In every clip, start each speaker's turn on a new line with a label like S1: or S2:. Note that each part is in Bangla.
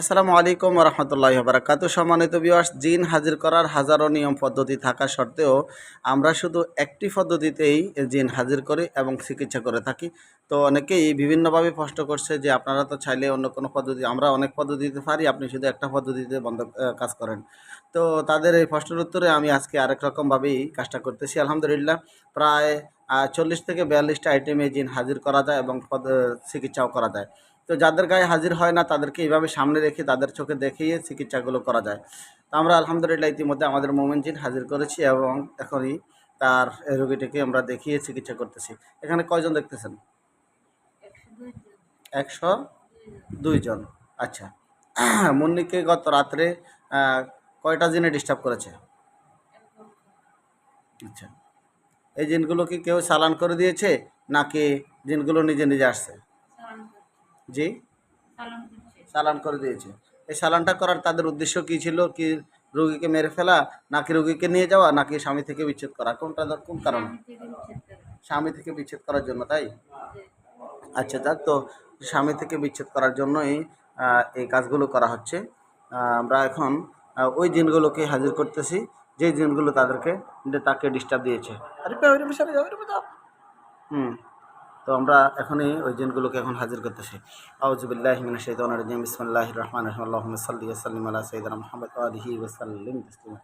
S1: আসসালামু আলাইকুম রহমতুল্লাহ বারাকাতু সম্মানিত বিওয়ার্স জিন হাজির করার হাজারো নিয়ম পদ্ধতি থাকা সত্ত্বেও আমরা শুধু একটি পদ্ধতিতেই জিন হাজির করি এবং চিকিৎসা করে থাকি। তো অনেকেই বিভিন্নভাবে প্রশ্ন করছে যে আপনারা তো চাইলে অন্য কোনো পদ্ধতি, আমরা অনেক পদ্ধতিতে পারি, আপনি শুধু একটা পদ্ধতিতে বন্ধ কাজ করেন। তো তাদের এই প্রশ্নের উত্তরে আমি আজকে আরেক রকমভাবেই কাজটা করতেছি। আলহামদুলিল্লাহ, প্রায় চল্লিশ থেকে বিয়াল্লিশটা আইটেমে জিন হাজির করা যায় এবং চিকিৎসাও করা যায়। তো যাদের গায়ে হাজির হয় না, তাদেরকে এইভাবে সামনে রেখে তাদের চোখে দেখিয়ে চিকিৎসাগুলো করা যায়। তো আমরা আলহামদুলিল্লাহ ইতিমধ্যে আমাদের মোমেন জিন হাজির করেছি এবং এখনই তার রোগীটিকে আমরা দেখিয়ে চিকিৎসা করতেছি। এখানে কয়জন দেখতেছেন? একশো দুইজন আচ্ছা। মুন্নিকে গত রাত্রে কয়টা জিনে ডিস্টার্ব করেছে? আচ্ছা। এই জিনগুলো কি কেউ চালান করে দিয়েছে, নাকি জিনগুলো নিজে নিজে আসছে? জি? চালান করে দিয়েছে। এই চালানটা করার তাদের উদ্দেশ্য কি ছিল? কি রুগীকে মেরে ফেলা নাকি রুগীকে নিয়ে যাওয়া নাকি স্বামী থেকে বিচ্ছেদ করা? কোনটা কোন কারণে? স্বামী থেকে বিচ্ছেদ করার জন্য তাই? আচ্ছা যাক তো স্বামী থেকে বিচ্ছেদ করার জন্যই এই কাজগুলো করা হচ্ছে। আমরা এখন ওই জিনগুলোকে হাজির করতেছি। যে জিনগুলো তাদেরকে তাকে ডিস্টার্ব দিয়েছে। আরে। হুম। তো আমরা এখনই ওই জিনগুলোকে এখন হাজির করতেছি। আউজুবিল্লাহ মিনাশ শাইতানির রাজিম। বিসমিল্লাহির রহমানির রহিম। আল্লাহুম্মা সাল্লি ওয়া সাল্লিম আলা সাইয়্যিদিনা মুহাম্মদ ওয়া আলিহি ওয়া সাল্লিম তাসলিমা।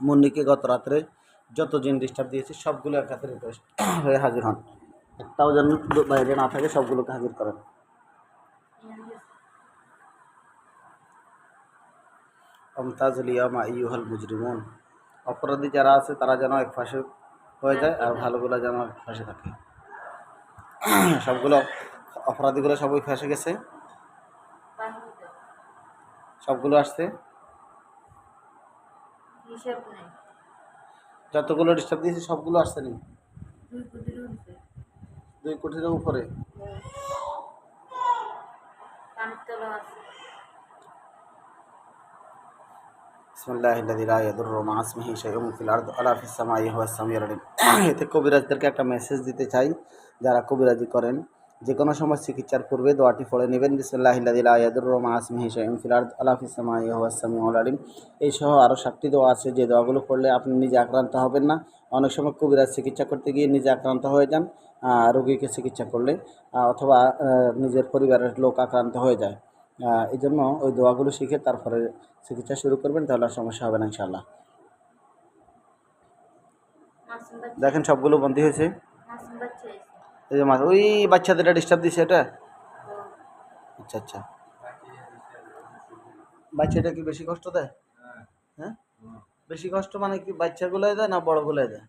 S1: মুন্নিকে গত রাত্রে যত জিন ডিস্টার্ব দিয়েছে, সবগুলো একাত্রে হয়ে হাজির হন। একটাও যেন বাইরে না থাকে, সবগুলোকে হাজির করেন। আমতাজুল ইয়ামা ইউহাল মুজরিমুন। অপরাধী যারা আছে তারা যেন এক পাশে হয়ে যায় আর ভালোগুলো যেন এক পাশে থাকে। সবগুলো অপরাধীগুলো সবই ফেসে গেছে। সবগুলো আসছে। যতগুলো ডিস্টার্ব দিয়েছে সবগুলো আসছে নি?
S2: দুই কোটির উঠবে
S1: দুই কোটির উপরে। এতে কবিরাজদেরকে একটা মেসেজ দিতে চাই, যারা কবিরাজি করেন। যে কোনো সময় চিকিৎসার পূর্বে দোয়াটি পড়ে নেবেন বিসমুল্লাহিল্লাদিলাদুরমাসমিহিসাইমফিলার্দালাফিসামাইহাসামিউলারিম এই সহ আরও সাতটি দোয়া আছে, যে দোয়াগুলো পড়লে আপনি নিজে আক্রান্ত হবেন না। অনেক সময় কবিরাজ চিকিৎসা করতে গিয়ে নিজে আক্রান্ত হয়ে যান রোগীকে চিকিৎসা করলে অথবা নিজের পরিবারের লোক আক্রান্ত হয়ে যায়। এই জন্য ওই দোয়াগুলো শিখে তারপরে চিকিৎসা শুরু করবেন তাহলে আর সমস্যা হবে না ইনশাল্লাহ দেখেন সবগুলো বন্দী হয়েছে। এই যে মাছ ওই বাচ্চাদের ডিস্টার্ব দিছে এটা? আচ্ছা আচ্ছা। বাচ্চাটা কি বেশি কষ্ট দেয়? হ্যাঁ? বেশি কষ্ট মানে কি বাচ্চাগুলোই দেয় না বড়গুলোই দেয়?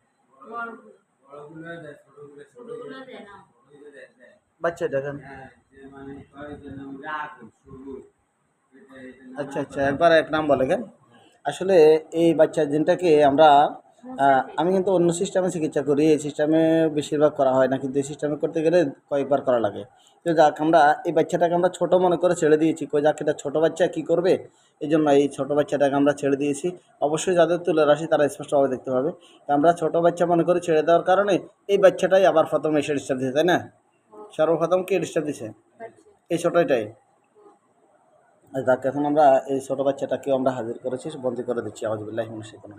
S1: বাচ্চা দেখেন। আচ্ছা আচ্ছা একবার এক নাম বলে কেন? আসলে এই বাচ্চা জিনটাকে আমরা আমি কিন্তু অন্য সিস্টেমে চিকিৎসা করি এই সিস্টেমে বেশিরভাগ করা হয় না কিন্তু এই সিস্টেমে করতে গেলে কয়েকবার করা লাগে। তো যাক আমরা এই বাচ্চাটাকে আমরা ছোট মনে করে ছেড়ে দিয়েছি। কই যাক এটা ছোটো বাচ্চা কী করবে? এই জন্য এই ছোটো বাচ্চাটাকে আমরা ছেড়ে দিয়েছি। অবশ্যই যাদের তুলে রাশি তারা স্পষ্টভাবে দেখতে পাবে। আমরা ছোটো বাচ্চা মনে করে ছেড়ে দেওয়ার কারণে এই বাচ্চাটাই আবার প্রথম এসে ডিস্টার্ব দিয়েছে তাই না? সর্বপ্রথম কে ডিস্টার্ব দিছে। এই ছোটোটাই যাক এখন আমরা এই ছোটো বাচ্চাটাকেও আমরা হাজির করেছি বন্দি করে দিচ্ছি। আওয়াজবিল্লাহ সেখানে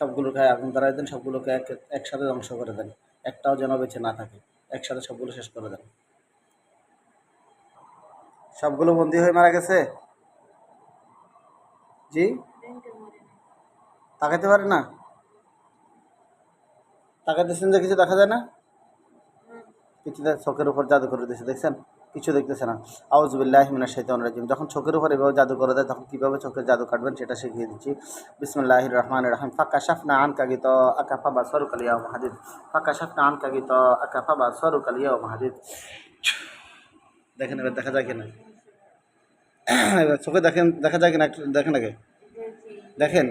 S1: সবগুলোকে আগুন ধরাই দেন সবগুলোকে এক একসাথে ধ্বংস করে দেন। একটাও যেন বেঁচে না থাকে একসাথে সবগুলো শেষ করে দেন। সবগুলো বন্দি হয়ে মারা গেছে? জি? তাকাতে পারে না? তাকাতেছেন যে কিছু দেখা যায় না? কিছু চোখের উপর জাদু করে দিয়েছে, দেখছেন? কিছু দেখতেছে না। আউজবিল্লাহ মিনা শৈতান রাজিম। যখন চোখের উপর এভাবে জাদু করে দেয় তখন কীভাবে চোখের জাদু কাটবেন সেটা শিখিয়ে দিচ্ছি। বিসমুল্লাহ রহমান রহিম। ফাঁকা শাফনা আন কাগিত আকাফা বা সরু কালিয়া মাহাদিদ ফাঁকা শাফনা আন কাগিত আকাফা বা সরু কালিয়া মাহাদিদ দেখেন এবার দেখা যায় কিনা? এবার চোখে দেখেন, দেখা যায় কিনা, দেখেন আগে? দেখেন?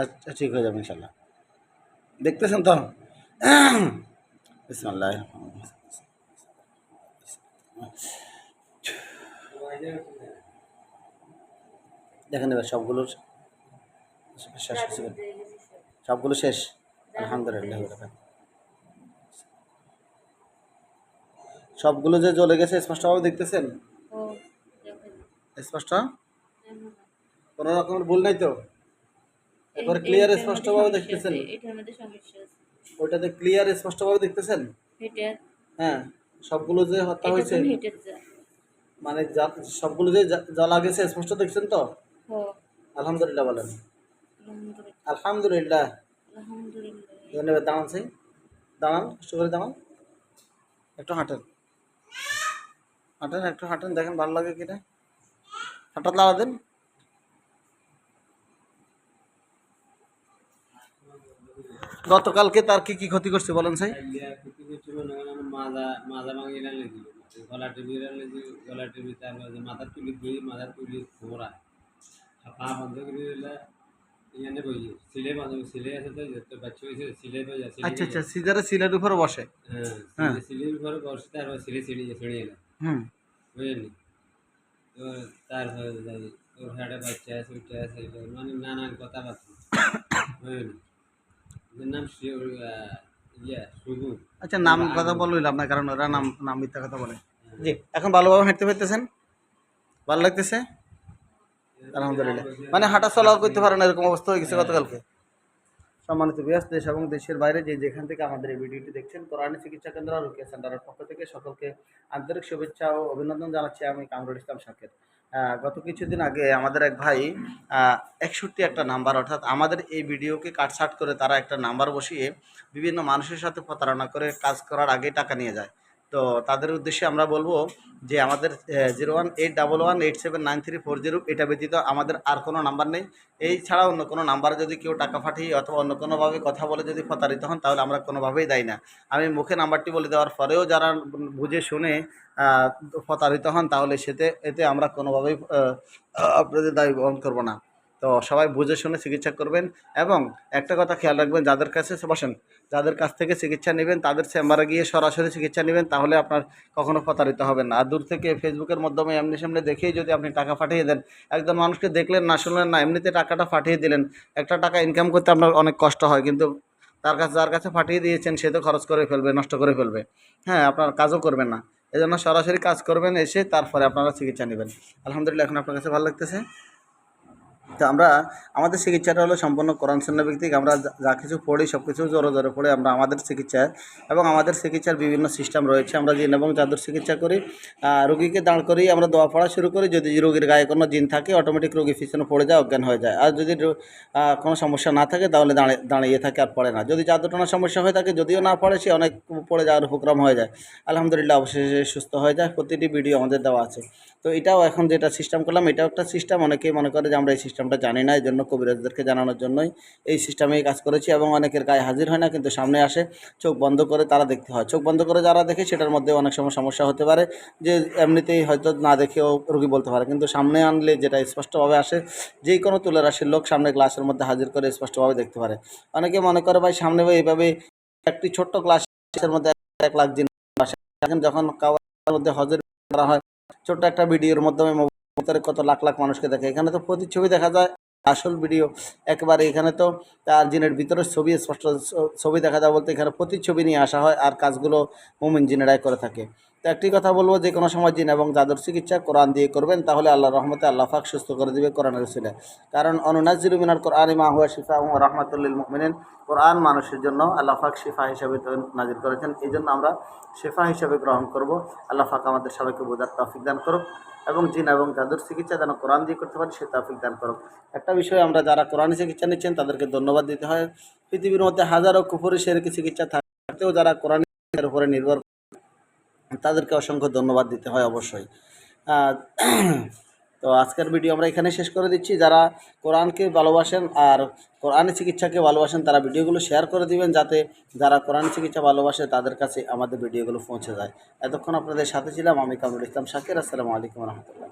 S1: আচ্ছা ঠিক হয়ে যাবে ইনশাল্লাহ। দেখতেছেন তো? দেখেন এবার সবগুলো শেষ। সবগুলো শেষ? আলহামদুলিল্লাহ সবগুলো যে জ্বলে গেছে স্পষ্টভাবে দেখতেছেন? স্পষ্ট?
S2: দেখেন।
S1: কোনো রকমের ভুল নাই তো? একবার ক্লিয়ার স্পষ্টভাবে দেখতেছেন? ওইটাতে ক্লিয়ার স্পষ্টভাবে দেখতেছেন? হ্যাঁ সবগুলো যে হত্যা হয়েছে মানে সবগুলো যে জ্বলা গেছে স্পষ্ট দেখছেন তো? আলহামদুলিল্লাহ বলেন।
S2: আলহামদুলিল্লাহ।
S1: আলহামদুলিল্লাহ।
S2: আলহামদুলিল্লাহ।
S1: ধন্যবাদ দাঁড়ান সেই দাঁড়ান কষ্ট করে দাঁড়ান একটু হাঁটেন। হাঁটেন, একটু হাঁটেন, দেখেন ভালো লাগে কিনা। হঠাৎ লাড়া দেন। গতকালকে তার কি কি ক্ষতি করছে বলেন সাই
S3: গলা টিভি গলা টিভি মাথার তুলি মাথার তুলি ঘোরা এখানে বই সিলে বন্ধ সিলে আছে তো যে বাচ্চা হয়েছে সিলে বই যায়
S1: আচ্ছা আচ্ছা সিজারে সিলের উপরে বসে। হ্যাঁ।
S3: হ্যাঁ। সিলের উপরে বসে তারপর সিলে
S1: হুম।
S3: তো তারপরে যাই বাচ্চা আছে ওইটা আছে এটা মানে নানান কথাবার্তা। বুঝলি? নাম ইয়া শুভু।
S1: আচ্ছা নাম কথা বললাম না কারণ ওরা নাম নাম মিথ্যা কথা বলে। জি এখন ভালোভাবে হাঁটতে পারতেছেন? ভালো লাগতেছে? আলহামদুলিল্লাহ। মানে হাঁটা চলাও করতে পারেন এরকম অবস্থা হয়ে গেছে গতকালকে। সম্মানিত বিয়াস দেশ এবং দেশের বাইরে যে যেখান থেকে আমাদের এই ভিডিওটি দেখছেন কোরআনী চিকিৎসা কেন্দ্র আর রুকিয়া সেন্টারের পক্ষ থেকে সকলকে আন্তরিক শুভেচ্ছা ও অভিনন্দন জানাচ্ছি আমি কামরুল ইসলাম শাকের। আহ, গত কিছুদিন আগে আমাদের এক ভাই একষট্টি একটা নাম্বার অর্থাৎ আমাদের এই ভিডিওকে কাটছাট করে তারা একটা নাম্বার বসিয়ে বিভিন্ন মানুষের সাথে প্রতারণা করে কাজ করার আগে টাকা নিয়ে যায়। তো তাদের উদ্দেশ্যে আমরা বলব যে আমাদের zero one eight double one eight seven nine three four zero এটা ব্যতীত আমাদের আর কোনো নাম্বার নেই। এই ছাড়া অন্য কোনো নাম্বারে যদি কেউ টাকা পাঠিয়ে অথবা অন্য কোনোভাবে কথা বলে যদি প্রতারিত হন, তাহলে আমরা কোনোভাবেই দেয় না। আমি মুখে নাম্বারটি বলে দেওয়ার পরেও যারা বুঝে শুনে প্রতারিত হন, তাহলে সেতে, এতে আমরা কোনোভাবেই আপনাদের দায়ী বহন করব না। তো সবাই বুঝে শুনে চিকিৎসা করবেন এবং একটা কথা খেয়াল রাখবেন, যাদের কাছে বসেন, যাদের কাছ থেকে চিকিৎসা নেবেন, তাদের চেম্বারে গিয়ে সরাসরি চিকিৎসা নেবেন, তাহলে আপনার কখনো প্রতারিত হবেন না। আর দূর থেকে ফেসবুকের মাধ্যমে এমনি সামনে দেখেই যদি আপনি টাকা পাঠিয়ে দেন একজন মানুষকে দেখলেন না, শুনলেন না, এমনিতে টাকাটা পাঠিয়ে দিলেন, একটা টাকা ইনকাম করতে আপনার অনেক কষ্ট হয়, কিন্তু তার কাছে যার কাছে পাঠিয়ে দিয়েছেন, সে তো খরচ করে ফেলবে, নষ্ট করে ফেলবে। হ্যাঁ আপনার কাজও করবেন না। এই জন্য সরাসরি কাজ করবেন, এসে তারপরে আপনারা চিকিৎসা নেবেন। আলহামদুলিল্লাহ, এখন আপনার কাছে ভালো লাগতেছে। তো আমরা, আমাদের চিকিৎসাটা হলো সম্পূর্ণ কোরআন শূন্য ভিত্তিক আমরা যা- কিছু পড়ি সব কিছু জোরে জোরে পড়ে আমরা আমাদের চিকিৎসা এবং আমাদের চিকিৎসার বিভিন্ন সিস্টেম রয়েছে। আমরা জিন এবং জাদুর চিকিৎসা করি রোগীকে দাঁড় করি আমরা দোয়া পড়া শুরু করি। যদি রোগীর গায়ে কোনো জিন থাকে অটোমেটিক রোগী পিছনে পড়ে যায়, অজ্ঞান হয়ে যায়। আর যদি কোনো সমস্যা না থাকে, তাহলে দাঁড়িয়ে দাঁড়িয়ে থাকে আর পড়ে না। যদি জাদুটনার সমস্যা হয়ে থাকে, যদিও না পড়ে, সে অনেক পড়ে যাওয়ার উপক্রম হয়ে যায়। আলহামদুলিল্লাহ, অবশেষে সুস্থ হয়ে যায়। প্রতিটি ভিডিও আমাদের দেওয়া আছে। তো এটাও এখন যেটা সিস্টেম করলাম, এটাও একটা সিস্টেম অনেকেই মনে করে যে আমরা এই সিস্টেমটা জানি না এই জন্য কবিরাজদেরকে জানানোর জন্যই এই সিস্টেমেই কাজ করেছি এবং অনেকের গায়ে হাজির হয় না, কিন্তু সামনে আসে, চোখ বন্ধ করে তারা দেখতে হয়। চোখ বন্ধ করে যারা দেখে সেটার মধ্যে অনেক সময় সমস্যা হতে পারে, যে এমনিতেই হয়তো না দেখেও রুগী বলতে পারে, কিন্তু সামনে আনলে যেটা স্পষ্টভাবে আসে যে কোনো তুলে রাশির লোক সামনে গ্লাসের মধ্যে হাজির করে স্পষ্টভাবে দেখতে পারে। অনেকে মনে করে, ভাই, সামনে এইভাবে একটি ছোট্ট গ্লাসের মধ্যে এক লাখ আসে। যখন কাওয়ার মধ্যে হজের করা হয়, ছোট্ট একটা ভিডিওর মাধ্যমে মোবাইলের কত লাখ লাখ মানুষকে দেখে। এখানে তো প্রতিচ্ছবি দেখা যায়, আসল ভিডিও। একবারে এখানে তো তার জিনের ভিতরে ছবি, স্পষ্ট ছবি দেখা যায় বলতে এখানে প্রতিচ্ছবি নিয়ে আসা হয় আর কাজগুলো হোম জিনেরাই করে থাকে। তো একটি কথা বলব, যে কোনো সময় জিন এবং জাদুর চিকিৎসা কোরআন দিয়ে করবেন, তাহলে আল্লাহ রহমতে আল্লাহ পাক সুস্থ করে দেবে কোরআনের রসিলে কারণ অনুনাজির মিনার কোরআন মা হুয়া শিফা এবং রহমাতুল্লিল মুমিনিন। কোরআন মানুষের জন্য আল্লাহ পাক শিফা হিসাবে নাজির করেছেন। এই জন্য আমরা শেফা হিসাবে গ্রহণ করব। আল্লাহ পাক আমাদের সবাইকে বোঝার তৌফিক দান করুক এবং জিন এবং জাদুর চিকিৎসা যেন কোরআন দিয়ে করতে পারি, সে তৌফিক দান করুক। একটা বিষয় আমরা যারা কোরআন চিকিৎসা নিচ্ছেন, তাদেরকে ধন্যবাদ দিতে হয়। পৃথিবীর মধ্যে হাজারো কুফুরি সেরকি চিকিৎসা থাকতেও যারা কোরআন উপরে নির্ভর তাদেরকে অসংখ্য ধন্যবাদ দিতে হয় অবশ্যই। তো আজকের ভিডিও আমরা এখানে শেষ করে দিচ্ছি। যারা কোরআনকে ভালোবাসেন আর কোরআন চিকিৎসাকে ভালোবাসেন, তারা ভিডিওগুলো শেয়ার করে দিবেন যাতে যারা কোরআন চিকিৎসা ভালোবাসে, তাদের কাছে আমাদের ভিডিওগুলো পৌঁছে যায়। এতক্ষণ আপনাদের সাথে ছিলাম আমি কামরুল ইসলাম শাকির। আসসালামু আলাইকুম রহমতুল্লাহ।